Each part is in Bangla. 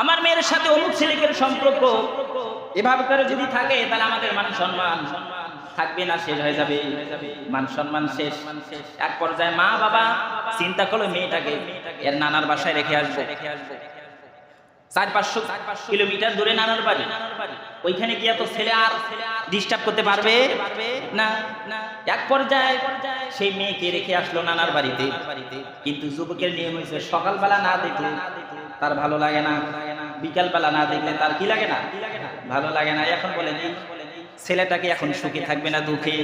আমার মেয়ের সাথে অমুক ছেলেকের সম্পর্ক, এভাবে করে যদি থাকে, তাহলে আমাদের মান সম্মান থাকবে না, শেষ হয়ে যাবে। মান সম্মান শেষ। এক পর্যায়ে মা বাবা চিন্তা করল, মেয়েটাকে এর নানার বাসায় রেখে আসব। চার পাঁচশো কিলোমিটার দূরে নানার বাড়ি। ওইখানে গিয়ে তো ছেলে আর ডিস্টার্ব করতে পারবে না না। এক পর্যায়ে সেই মেয়েকে রেখে আসলো নানার বাড়িতে। কিন্তু যুবকের নিয়ম হয়েছে, সকালবেলা না দেখলে তার ভালো লাগে না। বিকালবেলা না দেখলে তার কি লাগে না? ভালো লাগে না। এখন বলেন ছেলেটাকে এখন সুখী থাকবে না, দুঃখে?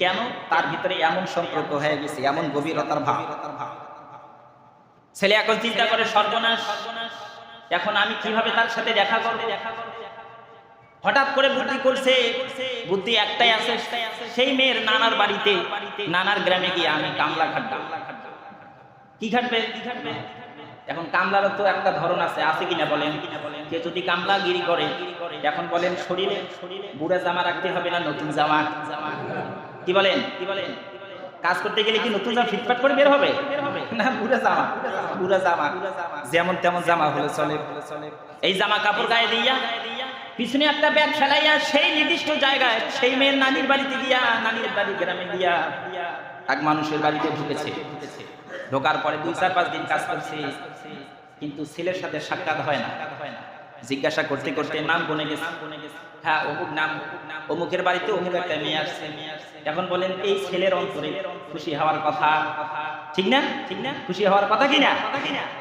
কেন? তার ভিতরে এমন সম্পর্ক হয়ে গেছে, এমন গভীরতার ভাব। ছেলে এখন চিন্তা করে, সর্বনাশ। এখন আমি কীভাবে তার সাথে দেখা করব? হঠাৎ করে বুদ্ধি করছে, বুদ্ধি একটাই আছে, সেই মেয়ের নানার বাড়িতে, নানার গ্রামে গিয়ে আমি কামলা খাটবো কি খাটবে। কি খাটবে? এখন কামলারও তো একটা ধরন আছে আছে কিনা বলেন? কে যদি কামলা গিরি করে, এখন বলেন শরীরে বুড়া জামা রাখতে হবে না নতুন জামা? কি বলেন? কি বলেন কাজ করতে গেলে কি নতুন জামা ফিটফাট করে বের হবে? না, বুড়া জামা। বুড়া জামা। যেমন তেমন জামা হলে চলে। এই জামা কাপড় গায়ে দিয়া পিছনে একটা ব্যাগ ফেলাইয়া সেই নির্দিষ্ট জায়গায় সেই মেয়ের নানির বাড়িতে গিয়া, নানির বাড়ি গ্রামে গিয়া এক মানুষের বাড়িতে ঢুকেছে। ঢোকার পরে দুই চার পাঁচ দিন কাজ করছে। কিন্তু ছেলের সাথে সাক্ষাৎ হয় না। জিজ্ঞাসা করতে করতে নাম বনে গেছে। হ্যাঁ অমুক নাম। অমুকের বাড়িতে অমুক একটা মেয়ে আসছে। এখন বলেন, এই ছেলের অন্তরে খুশি হওয়ার কথা। ঠিক না? ঠিক না? খুশি হওয়ার কথা কি না?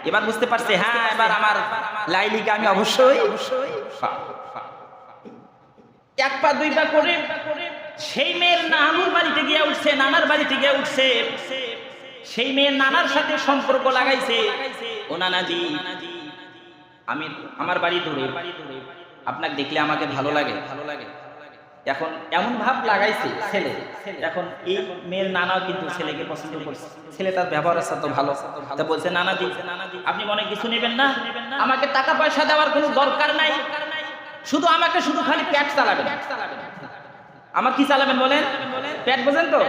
এবার বুঝতে পারছে হ্যাঁ এবার আমার লাইলিকে আমি অবশ্যই অবশ্যই এক পা, দুই পা করে সেই মেয়ের নানুর বাড়িতে গিয়ে উঠছে, নানার বাড়িতে গিয়ে উঠছে। সেই মেয়ের নানার সাথে সম্পর্ক লাগাইছে। ও নানাজি, আমি আমার বাড়ি ধরে আপনাকে দেখলে আমাকে ভালো লাগে। ভালো লাগে এখন এমন ভাব লাগাইছে ছেলে। এখন এই মেয়ের নানাও কিন্তু ছেলেকে পছন্দ করছে। ছেলে তার ব্যবহার তো ভালো। তা বলছে, নানাজি, আপনি মনে কিছু নেবেন না? আমাকে টাকা পয়সা দেওয়ার কোনো দরকার নাই। শুধু আমাকে শুধু খালি পেট চালাবেন। আমার কি চালাবেন বলেন? প্যাট বোঝেন তো?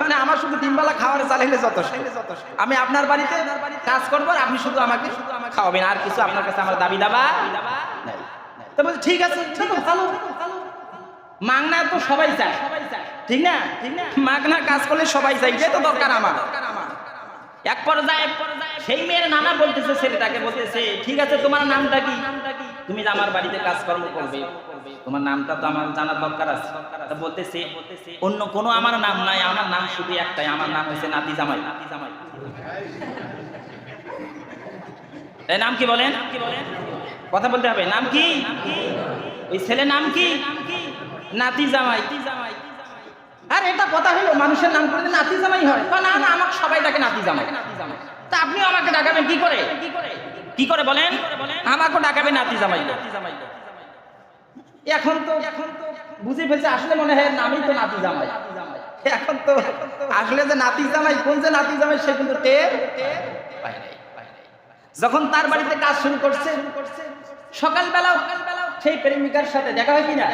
মানে আমার শুধু তিনবেলা খাওয়ার চালাইলে যত আমি আপনার বাড়িতে কাজ করব আপনি শুধু আমাকে খাওয়াবেন, আর কিছু আপনার কাছে আমার দাবি দাবা বলছে, ঠিক আছে মাংনা তো সবাই চায়। ঠিক না? মাগনা কাজ করলে সবাই চাই তো দরকার আমার। এক পর্যায়ে সেই মেয়ের নানা বলতেছে, ছেলেটাকে বলতেছে, ঠিক আছে, তোমার নামটা কি? তুমি যে আমার বাড়িতে কাজকর্ম করবে, তোমার নামটা তো আমার জানার দরকার আছে। বলতেছে, অন্য কোনো আমার নাম নাই, আমার নাম শুধু একটাই, আমার নাম হচ্ছে নাতি জামাই। নাতি জামাই এই নাম কি বলেন? কি বলেন কথা বলতে হবে। নাম কি? ওই ছেলে নাম কি? নাতি জামাই। আর এটা কথা হলো, মানুষের নাম করে নাতি জামাই হয়। না না আমাকে সবাই ডাকে নাতি জামাই। তা আপনিও আমাকে ডাকাবেন কি করে কি করে? বলেন? আমাকেও ডাকাবে নাতি জামাই এখন তো এখন তো বুঝে ফেলছে, আসলে মনে হয় নামই তো নাতি জামাই। এখন তো আসলে যে নাতি জামাই, কোন যে নাতি জামাই, সে কিন্তু যখন তার বাড়িতে কাজ শুরু করছে, সকালবেলাও সেই প্রেমিকার সাথে দেখা হয় কিনা?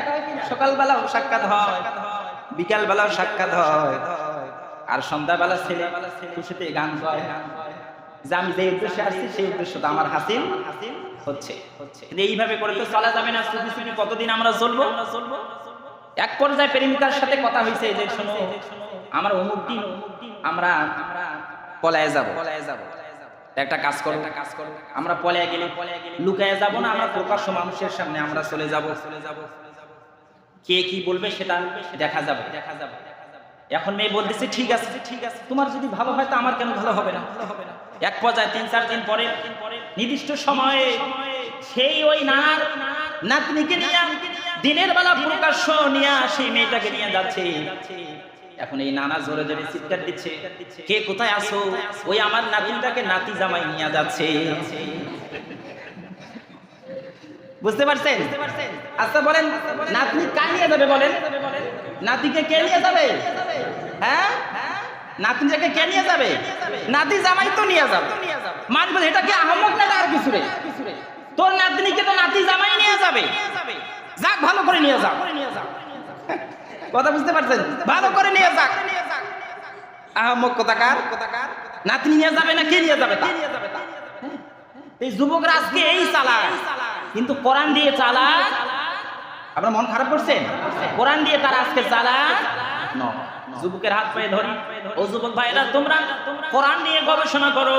সকালবেলাও সাক্ষাৎ হয় বিকাল বেলাও সাক্ষাৎ হয়। আর সন্ধ্যাবেলা ছেলে খুশিতে গান গায়। যে আমি যে উদ্দেশ্যে আসছি, সেই উদ্দেশ্য তো আমার হাসিল হচ্ছে। হচ্ছে এইভাবে করে তো চলা যাবে না কতদিন আমরা চলবো? চলবো এক পর্যায়ে প্রেমিকার সাথে কথা হয়েছে যে শোনো অমুক দিন আমরা আমরা পলায় যাব। পলায় যাব একটা কাজ করো। একটা কাজ করো আমরা গেলে গেলে লুকায় যাব না, আমরা প্রকাশ্য মানুষের সামনে আমরা চলে যাব। চলে যাব কে কি বলবে সেটা দেখা যাবে। দেখা যাবে এখন মেয়ে বলতেছে, ঠিক আছে ঠিক আছে তোমার যদি ভালো হয় তো আমার কেন ভালো হবে না ভালো হবে না? এক পর্যায়ে তিন, চার দিন পরে নির্দিষ্ট সময়ে সেই ওই নানার নাতনিকে নিয়ে দিনের বেলা প্রকাশ্য নিয়ে সেই মেয়েটাকে নিয়ে যাচ্ছে। এখন এই নানা জোরে জোরে চিৎকার দিচ্ছে, কে কোথায় আসো ওই আমার নাতিনটাকে নাতি জামাই নিয়ে যাচ্ছে। বুঝতে পারছেন? আচ্ছা বলেন, নাতনি কার নিয়ে যাবে বলেন? নাতিকে কে নিয়ে যাবে? হ্যাঁ? নাতনিটাকে কে নিয়ে যাবে? নাতি জামাই তো নিয়ে যাবে। মানবে এটা কি আহমদ না আর কিছু রে তোর নাতনিকে তো নাতি জামাই নিয়ে যাবে। যাক, ভালো করে নিয়ে যাও। কথা বুঝতে পারছেন? ভালো করে নিয়ে যাক। আহমদ কোথাকার? কোথাকার নাতনি নিয়ে যাবে না কে নিয়ে যাবে তা? এই যুবকরা আজকে এই চালায় কিন্তু কোরআন দিয়ে চালা আপনার মন খারাপ করছেন? কোরআন দিয়ে তারা আজকে চালা যুবকের হাত পায়ে ধরি। ও যুবক ভাইরা তোমরা কোরআন নিয়ে গবেষণা করো।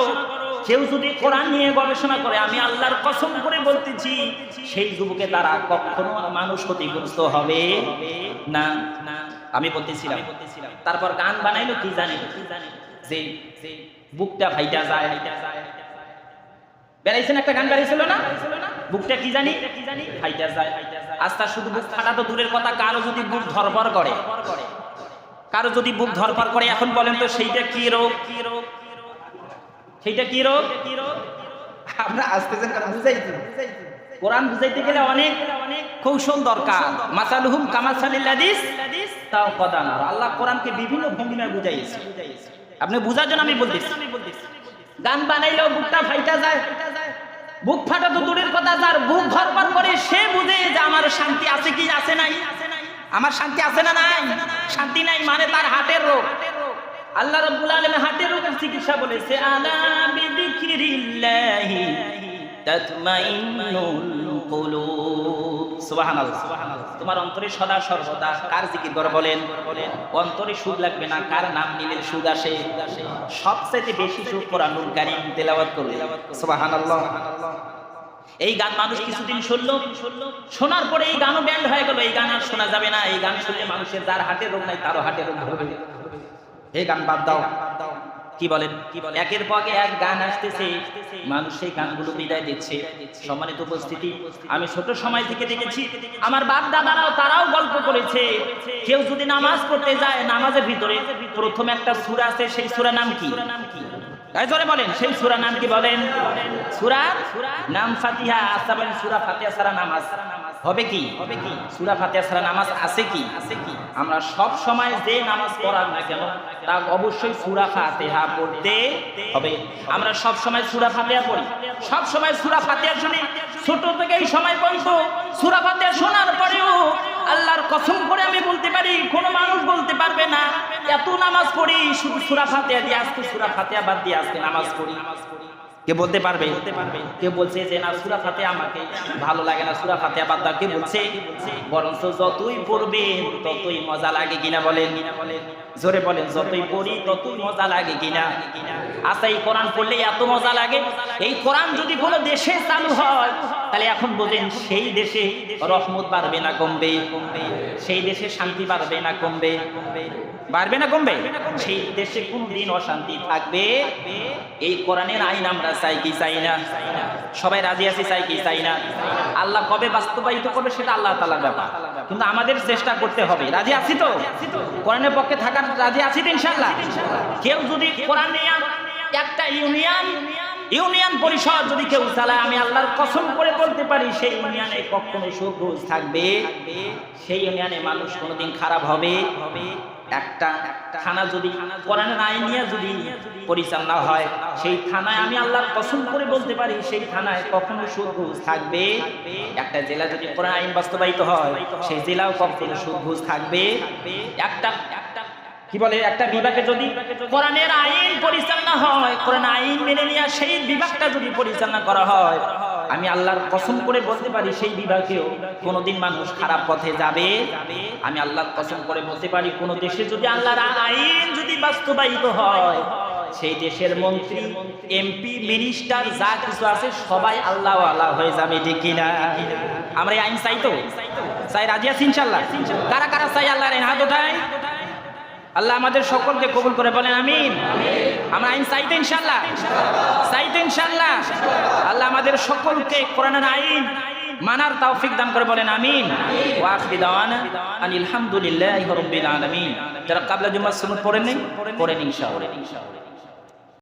কেউ যদি কোরআন নিয়ে গবেষণা করে, আমি আল্লাহর কসম করে বলতেছি, সেই যুবকে তারা কখনো মানুষ ক্ষতিগ্রস্ত হবে না। আমি বলতেছিলাম, তারপর গান বানাইলো কি জানি? যে বুকটা ফাইটা যায়। বেড়াইছেন একটা গান বেড়াইছিল না? বুকটা কি জানি? ফাইটা যায়। আস্তা শুধু বুক ফাটা তো দূরের কথা, কারও যদি বুক ধরপর করে। কারও যদি বুক ধরপর করে, এখন বলেন তো সেইটা কি রোগ? কি রোগ সেইটা কি রোগ? আমরা আসতেছেন কারণ কোরআন বুঝাইতে গেলে অনেক কৌশল দরকার। মাসালুহুম কামাসালিল্লাদিস তাও কদানা আল্লাহ কোরআনকে বিভিন্ন ভঙ্গিমায় বুঝাইছে। আপনি বুঝার জন্য আমি বলতেছি। গান বানাইলেও বুকটা ফাইটা যায়। বুক ফাটা তো দূরের কথা, যার বুক ধরপর করে সে বুঝে যে আমার শান্তি আছে কি আছে নাই। আমার শান্তি আছে না নাই? শান্তি নাই মানে তার হাটের রোগ। আল্লাহ রাব্বুল আলামিন হাটের রোগের চিকিৎসা বলেছে, আলা বিযিকরিল্লাহি তাতমাইন্নুল কুলুব। সুবহানাল্লাহ। তোমার অন্তরে সদা সর্বদা কার জিকির করে বলেন? অন্তরে সুখ লাগবে না, কার নাম নিলে সুখ আসে? সবচেয়ে বেশি সুখ কোরআনুল কারীম তেলাওয়াত করলে সুবহানাল্লাহ। এই গান মানুষ কিছুদিন শুনলো। শোনার পরে এই গানও ব্যান্ড হয়ে গেল। এই গান আর শোনা যাবে না। এই গান শুনলে মানুষের যার হাটে রোগ নাই তারও হাটে রোগ ধরবে। এই গান বাদ দাও। কি বলেন? কি বলেন? একের পর এক গান আসতেছে। মানুষ সেই গানগুলো বিদায় দিচ্ছে। সম্মানিত উপস্থিতি আমি ছোট সময় থেকে দেখেছি। আমার বাপ দাদারাও তারাও গল্প করেছে। কেউ যদি নামাজ পড়তে যায় নামাজের ভিতরে প্রথম একটা সূরা আছে সেই সূরা নাম কি? জোরে বলেন সেই সূরা নাম কি বলেন। সূরা? নাম ফাতিহা আচ্ছা বলেন সূরা ফাতিহা ছাড়া নামাজ হবে কি? হবে কি? সূরা ফাতিহা ছাড়া নামাজ আছে কি? আছে কি? আমরা সব সময় যে নামাজ পড়ার না কেন তা অবশ্যই সূরা ফাতিহা পড়তে হবে। আমরা সব সময় সূরা ফাতিহা পড়ি। সব সময় সূরা ফাতিহা শুনি। ছোট থেকে এই সময় পর্যন্ত সুরা ফাতিহা শোনার পরেও আল্লাহর কসম করে আমি বলতে পারি কোন মানুষ বলতে পারবে না এত নামাজ পড়ি শুধু সুরা ফাতিহা দিয়ে আজকে সূরা ফাতিহা বাদ দিয়ে আজকে নামাজ পড়ি। নামাজ বলতে পারবে? বলতে পারবে? কে বলছে যে না সুরা ফাতে আমাকে ভালো লাগে না সুরা ফাতে আবার তাকে কে বলছে? বরঞ্চ যতই পড়বে ততই মজা লাগে কিনা বলেন কিনা বলেন? জোরে বলেন যতই পড়ি ততই মজা লাগে কিনা? আচ্ছা এই কোরআন পড়লে এত মজা লাগে? এই কোরআন যদি কোনো দেশে চালু হয় তাহলে এখন বোঝেন সেই দেশে রহমত বাড়বে না কমবে, সেই দেশে শান্তি বাড়বে না কমবে, বাড়বে না কমবে? সেই দেশে কোনদিন অশান্তি থাকবে? এই কোরআনের আইন আমরা চাই কি চাই না? সবাই রাজি আছি চাই কি চাই না? আল্লাহ কবে বাস্তবায়িত করবে সেটা আল্লাহ তালার ব্যাপার। কিন্তু আমাদের চেষ্টা করতে হবে। রাজি আছি তো? কোরআনের পক্ষে থাকার রাজি আছি তো ইনশাল্লাহ কেউ যদি কোরআন একটা ইউনিয়ন ইউনিয়ন পরিষদ যদি কেউ চালায়, আমি আল্লাহর কসম করে বলতে পারি, সেই ইউনিয়নে কখনো সুখ থাকবে। সেই ইউনিয়নে মানুষ কোনোদিন খারাপ হবে। হবে একটা থানা যদি কোরআনের আইন নিয়ে যদি পরিচালনা হয়, সেই থানায় আমি আল্লাহর কসম করে বলতে পারি, সেই থানায় কখনো সুখ থাকবে। একটা জেলা যদি কোরআন আইন বাস্তবায়িত হয়, সেই জেলাও কখনো সুখ থাকবে। একটা কি বলে? একটা বিভাগে যদি কোরআনের আইন পরিচালনা হয়, কোরআন আইন মেনে নিয়ে সেই বিভাগটা যদি পরিচালনা করা হয়, আমি আল্লাহর কসম করে বলতে পারি সেই বিভাগেও কোনোদিন মানুষ খারাপ পথে যাবে। আমি আল্লাহর কসম করে বলতে পারি, কোনো দেশে যদি আল্লাহর আইন যদি বাস্তবায়িত হয়, সেই দেশের মন্ত্রী, এমপি, মিনিস্টার, যা কিছু আছে সবাই আল্লাহ আল্লাহ হয়ে যাবে, ঠিক কিনা? আমরা আইন চাই তো? চাই রাজি আছি ইনশাল্লাহ কারা কারা চাই আল্লাহর হাত ওঠায় আল্লাহ আমাদের সকলকে কবুল করে বলেন, আমিন। আমরা আইন চাইতে ইনশাল্লাহ চাইতে ইনশাল্লাহ আল্লাহ আমাদের সকলকে কোরআনের আইন মানার তৌফিক দান করে বলেন, আমিন। ওয়া আখিরি দাওয়ানা আনিল রাব্বিল আলামিন। যারা কাবলা জুমার সুন্নাত পড়েন নাই পড়েন ইনশাআল্লাহ।